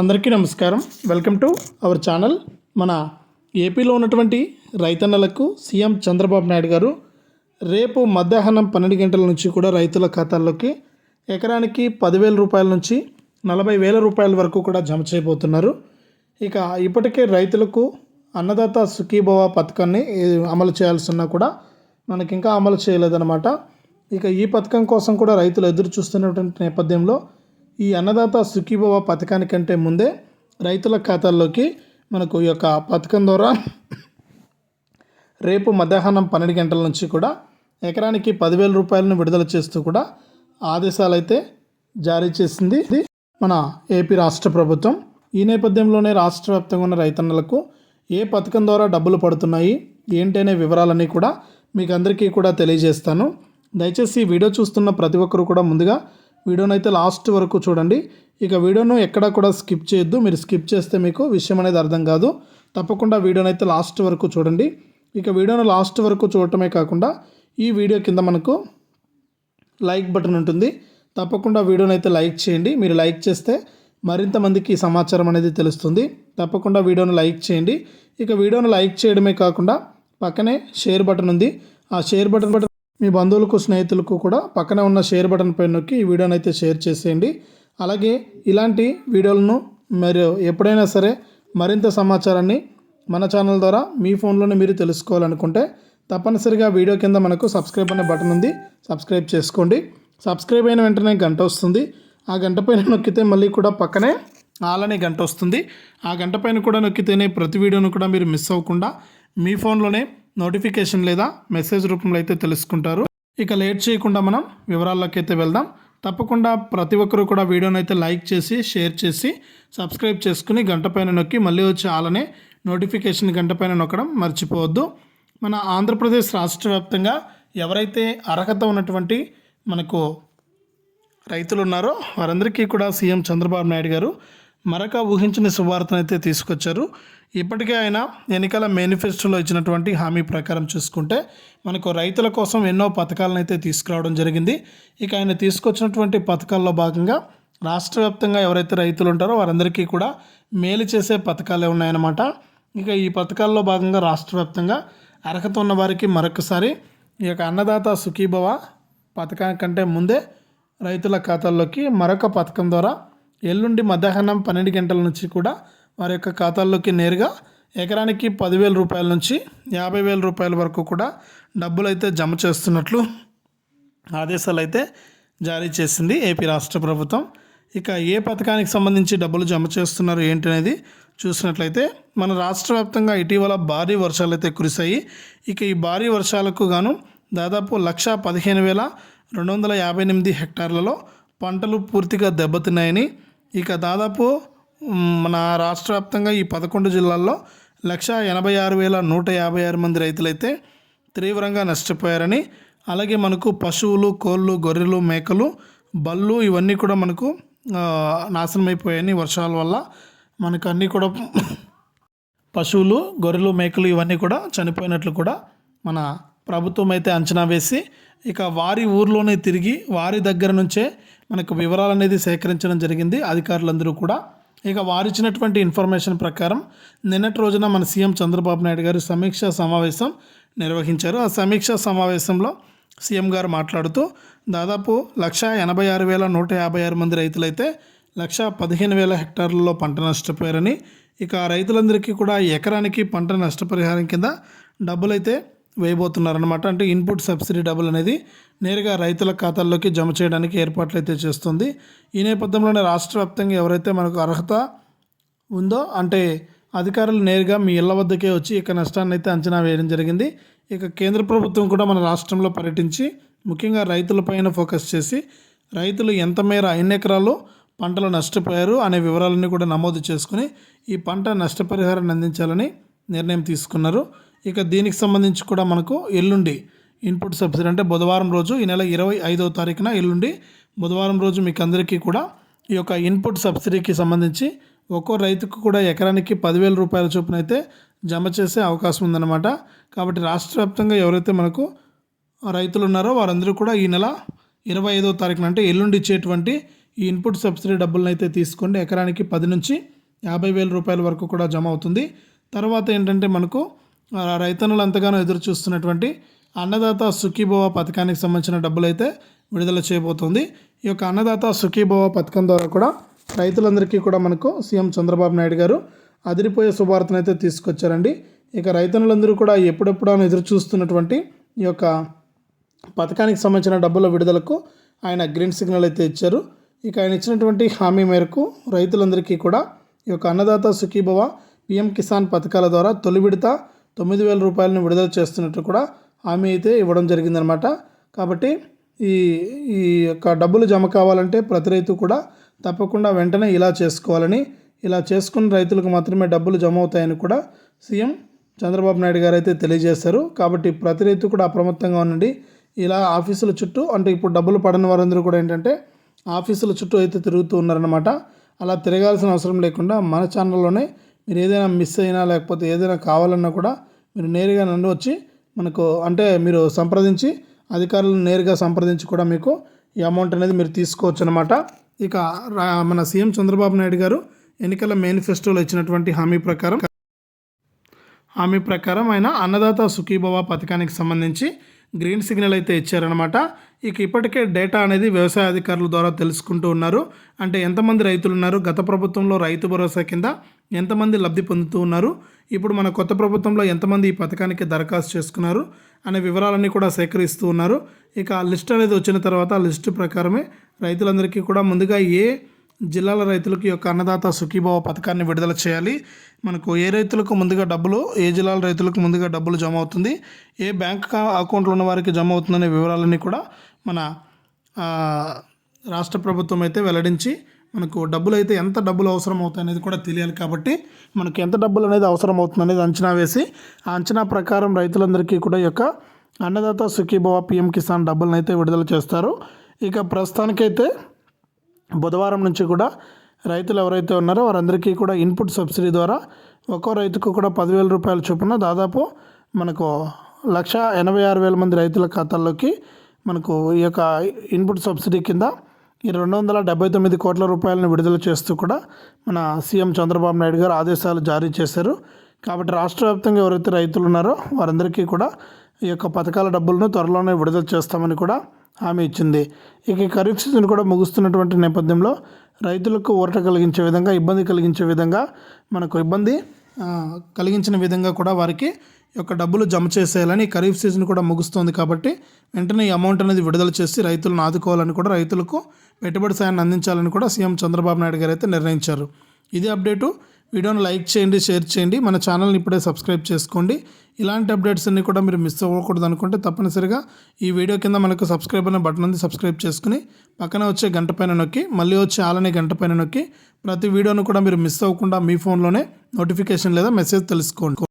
అందరికీ నమస్కారం. Welcome to our channel మన ఏపీలో ఉన్నటువంటి రైతన్నలకు సీఎం చంద్రబాబు నాయుడు గారు రేపు మధ్యాహ్నం పన్నెండు గంటల నుంచి కూడా రైతుల ఖాతాల్లోకి ఎకరానికి పదివేల రూపాయల నుంచి నలభై వేల రూపాయల వరకు కూడా జమ చేయబోతున్నారు. ఇక ఇప్పటికే రైతులకు అన్నదాత సుఖీభవ పథకాన్ని అమలు చేయాల్సి ఉన్నా కూడా మనకి ఇంకా అమలు చేయలేదన్నమాట. ఇక ఈ పథకం కోసం కూడా రైతులు ఎదురు చూస్తున్నటువంటి నేపథ్యంలో ఈ అన్నదాత సుఖీభవ పథకానికంటే ముందే రైతుల ఖాతాల్లోకి మనకు ఈ యొక్క పథకం ద్వారా రేపు మధ్యాహ్నం పన్నెండు గంటల నుంచి కూడా ఎకరానికి పదివేల రూపాయలను విడుదల చేస్తూ కూడా ఆదేశాలు అయితే జారీ చేసింది. ఇది మన ఏపీ రాష్ట్ర ప్రభుత్వం. ఈ నేపథ్యంలోనే రాష్ట్ర వ్యాప్తంగా ఉన్న రైతన్నలకు ఏ పథకం ద్వారా డబ్బులు పడుతున్నాయి ఏంటనే వివరాలన్నీ కూడా మీకు అందరికీ కూడా తెలియజేస్తాను. దయచేసి ఈ వీడియో చూస్తున్న ప్రతి ఒక్కరు కూడా ముందుగా వీడియోని అయితే లాస్ట్ వరకు చూడండి. ఇక వీడియోను ఎక్కడా కూడా స్కిప్ చేయొద్దు. మీరు స్కిప్ చేస్తే మీకు విషయం అనేది అర్థం కాదు. తప్పకుండా వీడియోని అయితే లాస్ట్ వరకు చూడండి. ఇక వీడియోను లాస్ట్ వరకు చూడటమే కాకుండా ఈ వీడియో కింద మనకు లైక్ బటన్ ఉంటుంది. తప్పకుండా వీడియోని అయితే లైక్ చేయండి. మీరు లైక్ చేస్తే మరింత మందికి ఈ సమాచారం అనేది తెలుస్తుంది. తప్పకుండా వీడియోను లైక్ చేయండి. ఇక వీడియోను లైక్ చేయడమే కాకుండా పక్కనే షేర్ బటన్ ఉంది. ఆ షేర్ బటన్ బటన్ మీ బంధువులకు స్నేహితులకు కూడా పక్కనే ఉన్న షేర్ బటన్ పైన నొక్కి ఈ వీడియోని అయితే షేర్ చేసేయండి. అలాగే ఇలాంటి వీడియోలను మీరు ఎప్పుడైనా సరే మరింత సమాచారాన్ని మన ఛానల్ ద్వారా మీ ఫోన్లోనే మీరు తెలుసుకోవాలనుకుంటే తప్పనిసరిగా వీడియో కింద మనకు సబ్స్క్రైబ్ అనే బటన్ ఉంది. సబ్స్క్రైబ్ చేసుకోండి. సబ్స్క్రైబ్ అయిన వెంటనే గంట వస్తుంది. ఆ గంట పైన నొక్కితే మళ్ళీ కూడా పక్కనే ఆలనే గంట వస్తుంది. ఆ గంట పైన కూడా నొక్కితేనే ప్రతి వీడియోను కూడా మీరు మిస్ అవ్వకుండా మీ ఫోన్లోనే నోటిఫికేషన్ లేదా మెసేజ్ రూపంలో అయితే తెలుసుకుంటారు. ఇక లేట్ చేయకుండా మనం వివరాల్లోకి అయితే వెళ్దాం. తప్పకుండా ప్రతి ఒక్కరూ కూడా వీడియోని అయితే లైక్ చేసి షేర్ చేసి సబ్స్క్రైబ్ చేసుకుని గంట పైన నొక్కి మళ్ళీ వచ్చి ఆలనే నోటిఫికేషన్ గంట పైన నొక్కడం మర్చిపోవద్దు. మన ఆంధ్రప్రదేశ్ రాష్ట్ర వ్యాప్తంగా ఎవరైతే అర్హత ఉన్నటువంటి మనకు రైతులు ఉన్నారో వారందరికీ కూడా సీఎం చంద్రబాబు నాయుడు గారు మరొక ఊహించిన శుభార్తను అయితే తీసుకొచ్చారు. ఇప్పటికే ఆయన ఎన్నికల మేనిఫెస్టోలో ఇచ్చినటువంటి హామీ ప్రకారం చూసుకుంటే మనకు రైతుల కోసం ఎన్నో పథకాలను అయితే తీసుకురావడం జరిగింది. ఇక ఆయన తీసుకొచ్చినటువంటి పథకాల్లో భాగంగా రాష్ట్ర వ్యాప్తంగా ఎవరైతే రైతులు ఉంటారో వారందరికీ కూడా మేలు చేసే పథకాలే ఉన్నాయన్నమాట. ఇక ఈ పథకాల్లో భాగంగా రాష్ట్ర వ్యాప్తంగా అర్హత ఉన్న వారికి మరొకసారి ఈ యొక్క అన్నదాత సుఖీభవ పథకానికంటే ముందే రైతుల ఖాతాల్లోకి మరొక పథకం ద్వారా ఎల్లుండి మధ్యాహ్నం పన్నెండు గంటల నుంచి కూడా వారి యొక్క ఖాతాల్లోకి నేరుగా ఎకరానికి పదివేల రూపాయల నుంచి యాభై వేల రూపాయల వరకు కూడా డబ్బులు అయితే జమ చేస్తున్నట్లు ఆదేశాలు అయితే జారీ చేసింది ఏపీ రాష్ట్ర ప్రభుత్వం. ఇక ఏ పథకానికి సంబంధించి డబ్బులు జమ చేస్తున్నారు ఏంటనేది చూసినట్లయితే మన రాష్ట్ర వ్యాప్తంగా ఇటీవల భారీ వర్షాలు అయితే కురిశాయి. ఇక ఈ భారీ వర్షాలకు గాను దాదాపు లక్ష పదిహేను వేల రెండు వందల యాభై ఎనిమిది హెక్టార్లలో పంటలు పూర్తిగా దెబ్బతిన్నాయని ఇక దాదాపు మన రాష్ట్ర వ్యాప్తంగా ఈ పదకొండు జిల్లాల్లో లక్ష ఎనభై ఆరు వేల నూట యాభై ఆరు మంది రైతులైతే తీవ్రంగా నష్టపోయారని అలాగే మనకు పశువులు కోళ్ళు గొర్రెలు మేకలు బళ్ళు ఇవన్నీ కూడా మనకు నాశనం నాశనమైపోయాయని వర్షాల వల్ల మనకు అన్నీ కూడా పశువులు గొర్రెలు మేకలు ఇవన్నీ కూడా చనిపోయినట్లు కూడా మన ప్రభుత్వం అయితే అంచనా వేసి ఇక వారి ఊర్లోనే తిరిగి వారి దగ్గర నుంచే మనకు వివరాలు అనేది సేకరించడం జరిగింది. అధికారులందరూ కూడా ఇక వారు ఇచ్చినటువంటి ఇన్ఫర్మేషన్ ప్రకారం నిన్నటి రోజున మన సీఎం చంద్రబాబు నాయుడు గారు సమీక్షా సమావేశం నిర్వహించారు. ఆ సమీక్షా సమావేశంలో సీఎం గారు మాట్లాడుతూ దాదాపు లక్ష ఎనభై ఆరు వేల నూట యాభై ఆరు మంది రైతులైతే లక్ష పదిహేను వేల హెక్టార్లలో పంట నష్టపోయారని ఇక రైతులందరికీ కూడా ఎకరానికి పంట నష్టపరిహారం కింద డబ్బులైతే వేయబోతున్నారనమాట అంటే ఇన్పుట్ సబ్సిడీ డబ్బులు అనేది నేరుగా రైతుల ఖాతాల్లోకి జమ చేయడానికి ఏర్పాట్లు అయితే చేస్తుంది. ఈ నేపథ్యంలోనే రాష్ట్ర వ్యాప్తంగా ఎవరైతే మనకు అర్హత ఉందో అంటే అధికారులు నేరుగా మీ ఇళ్ళ వద్దకే వచ్చి ఇక నష్టాన్ని అయితే అంచనా వేయడం జరిగింది. ఇక కేంద్ర ప్రభుత్వం కూడా మన రాష్ట్రంలో పర్యటించి ముఖ్యంగా రైతులపైన ఫోకస్ చేసి రైతులు ఎంత మేర ఎన్ని ఎకరాలు పంటలు నష్టపోయారు అనే వివరాలన్నీ కూడా నమోదు చేసుకుని ఈ పంట నష్టపరిహారాన్ని అందించాలని నిర్ణయం తీసుకున్నారు. ఇక దీనికి సంబంధించి కూడా మనకు ఎల్లుండి ఇన్పుట్ సబ్సిడీ అంటే బుధవారం రోజు ఈ నెల ఇరవై ఐదవ తారీఖున ఎల్లుండి బుధవారం రోజు మీకు అందరికీ కూడా ఈ యొక్క ఇన్పుట్ సబ్సిడీకి సంబంధించి ఒక్కో రైతుకు కూడా ఎకరానికి పదివేల రూపాయల చొప్పున అయితే జమ చేసే అవకాశం ఉందన్నమాట. కాబట్టి రాష్ట్ర వ్యాప్తంగా ఎవరైతే మనకు రైతులు ఉన్నారో వారందరూ కూడా ఈ నెల ఇరవై ఐదో తారీఖున అంటే ఎల్లుండి ఇచ్చేటువంటి ఈ ఇన్పుట్ సబ్సిడీ డబ్బులను అయితే తీసుకోండి. ఎకరానికి పది నుంచి యాభై వేల రూపాయల వరకు కూడా జమ అవుతుంది. తర్వాత ఏంటంటే మనకు రైతన్నులు ఎంతగానో ఎదురు చూస్తున్నటువంటి అన్నదాత సుఖీభవ పథకానికి సంబంధించిన డబ్బులు అయితే విడుదల చేయబోతోంది. ఈ యొక్క అన్నదాత సుఖీభవ పథకం ద్వారా కూడా రైతులందరికీ కూడా మనకు సీఎం చంద్రబాబు నాయుడు గారు అదిరిపోయే శుభార్తను అయితే తీసుకొచ్చారండి. ఇక రైతన్నులందరూ కూడా ఎప్పుడెప్పుడో ఎదురు చూస్తున్నటువంటి ఈ యొక్క పథకానికి సంబంధించిన డబ్బుల విడుదలకు ఆయన గ్రీన్ సిగ్నల్ అయితే ఇచ్చారు. ఇక ఆయన ఇచ్చినటువంటి హామీ మేరకు రైతులందరికీ కూడా ఈ యొక్క అన్నదాత సుఖీభవ పిఎం కిసాన్ పథకాల ద్వారా తొలి విడత తొమ్మిది వేల రూపాయలను విడుదల చేస్తున్నట్టు కూడా హామీ అయితే ఇవ్వడం జరిగిందనమాట కాబట్టి ఈ ఈ యొక్క డబ్బులు జమ కావాలంటే ప్రతి రైతు కూడా తప్పకుండా వెంటనే ఇలా చేసుకోవాలని ఇలా చేసుకున్న రైతులకు మాత్రమే డబ్బులు జమ అవుతాయని కూడా సీఎం చంద్రబాబు నాయుడు గారు అయితే తెలియజేశారు. కాబట్టి ప్రతి రైతు కూడా అప్రమత్తంగా ఉండండి. ఇలా ఆఫీసుల చుట్టూ అంటే ఇప్పుడు డబ్బులు పడని వారందరూ కూడా ఏంటంటే ఆఫీసుల చుట్టూ అయితే తిరుగుతూ ఉన్నారనమాట అలా తిరగాల్సిన అవసరం లేకుండా మన ఛానల్లోనే మీరు ఏదైనా మిస్ అయినా లేకపోతే ఏదైనా కావాలన్నా కూడా మీరు నేరుగా నన్ను వచ్చి మనకు అంటే మీరు సంప్రదించి అధికారులను నేరుగా సంప్రదించి కూడా మీకు ఈ అమౌంట్ అనేది మీరు తీసుకోవచ్చు అనమాట ఇక రా- మన సీఎం చంద్రబాబు నాయుడు గారు ఎన్నికల మేనిఫెస్టోలో ఇచ్చినటువంటి హామీ ప్రకారం హామీ ప్రకారం ఆయన అన్నదాత సుఖీభవ పథకానికి సంబంధించి గ్రీన్ సిగ్నల్ అయితే ఇచ్చారనమాట ఇక ఇప్పటికే డేటా అనేది వ్యవసాయ అధికారుల ద్వారా తెలుసుకుంటూ ఉన్నారు. అంటే ఎంతమంది రైతులు ఉన్నారు? గత ప్రభుత్వంలో రైతు భరోసా కింద ఎంతమంది లబ్ధి పొందుతూ ఉన్నారు? ఇప్పుడు మన కొత్త ప్రభుత్వంలో ఎంతమంది ఈ పథకానికి దరఖాస్తు చేసుకున్నారు? అనే వివరాలన్నీ కూడా సేకరిస్తూ ఉన్నారు. ఇక ఆ లిస్ట్ అనేది వచ్చిన తర్వాత ఆ లిస్టు ప్రకారమే రైతులందరికీ కూడా ముందుగా ఏ జిల్లాల రైతులకు యొక్క అన్నదాత సుఖీభావ పథకాన్ని విడుదల చేయాలి. మనకు ఏ రైతులకు ముందుగా డబ్బులు ఏ జిల్లాల రైతులకు ముందుగా డబ్బులు జమ అవుతుంది ఏ బ్యాంక్ అకౌంట్లో ఉన్న వారికి జమ అవుతుందనే వివరాలన్నీ కూడా మన రాష్ట్ర ప్రభుత్వం అయితే వెల్లడించి మనకు డబ్బులు అయితే ఎంత డబ్బులు అవసరం అవుతాయి అనేది కూడా తెలియాలి కాబట్టి మనకు ఎంత డబ్బులు అనేది అవసరం అవుతుంది అనేది అంచనా వేసి ఆ అంచనా ప్రకారం రైతులందరికీ కూడా ఈ యొక్క అన్నదాత సుఖీభవ పిఎం కిసాన్ డబ్బులను అయితే విడుదల చేస్తారు. ఇక ప్రస్తుతానికైతే బుధవారం నుంచి కూడా రైతులు ఎవరైతే ఉన్నారో వారందరికీ కూడా ఇన్పుట్ సబ్సిడీ ద్వారా ఒక్కో రైతుకు కూడా పదివేల రూపాయల చొప్పున దాదాపు మనకు లక్ష ఎనభై ఆరు వేల మంది రైతుల ఖాతాల్లోకి మనకు ఈ యొక్క ఇన్పుట్ సబ్సిడీ కింద ఈ రెండు వందల డెబ్బై తొమ్మిది కోట్ల రూపాయలను విడుదల చేస్తూ కూడా మన సీఎం చంద్రబాబు నాయుడు గారు ఆదేశాలు జారీ చేశారు. కాబట్టి రాష్ట్ర వ్యాప్తంగా ఎవరైతే రైతులు ఉన్నారో వారందరికీ కూడా ఈ యొక్క పథకాల డబ్బులను త్వరలోనే విడుదల చేస్తామని కూడా హామీ ఇచ్చింది. ఇక ఖరీఫ్ సీజన్ కూడా ముగుస్తున్నటువంటి నేపథ్యంలో రైతులకు ఊరట కలిగించే విధంగా ఇబ్బంది కలిగించే విధంగా మనకు ఇబ్బంది కలిగించిన విధంగా కూడా వారికి యొక్క డబ్బులు జమ చేసేయాలని ఖరీఫ్ సీజన్ కూడా ముగుస్తుంది కాబట్టి వెంటనే ఈ అమౌంట్ అనేది విడుదల చేసి రైతులను ఆదుకోవాలని కూడా రైతులకు పెట్టుబడి సాయాన్ని అందించాలని కూడా సీఎం చంద్రబాబు నాయుడు గారు అయితే నిర్ణయించారు. ఇది అప్డేటు వీడియోని లైక్ చేయండి షేర్ చేయండి. మన ఛానల్ని ఇప్పుడే సబ్స్క్రైబ్ చేసుకోండి. ఇలాంటి అప్డేట్స్ అన్నీ కూడా మీరు మిస్ అవ్వకూడదు అనుకుంటే తప్పనిసరిగా ఈ వీడియో కింద మనకు సబ్స్క్రైబ్ అనే బటన్ ఉంది సబ్స్క్రైబ్ చేసుకుని పక్కన వచ్చే గంట పైన నొక్కి మళ్ళీ వచ్చే ఆలనే గంట పైన నొక్కి ప్రతి వీడియోను కూడా మీరు మిస్ అవ్వకుండా మీ ఫోన్లోనే నోటిఫికేషన్ లేదా మెసేజ్ తెలుసుకోండి.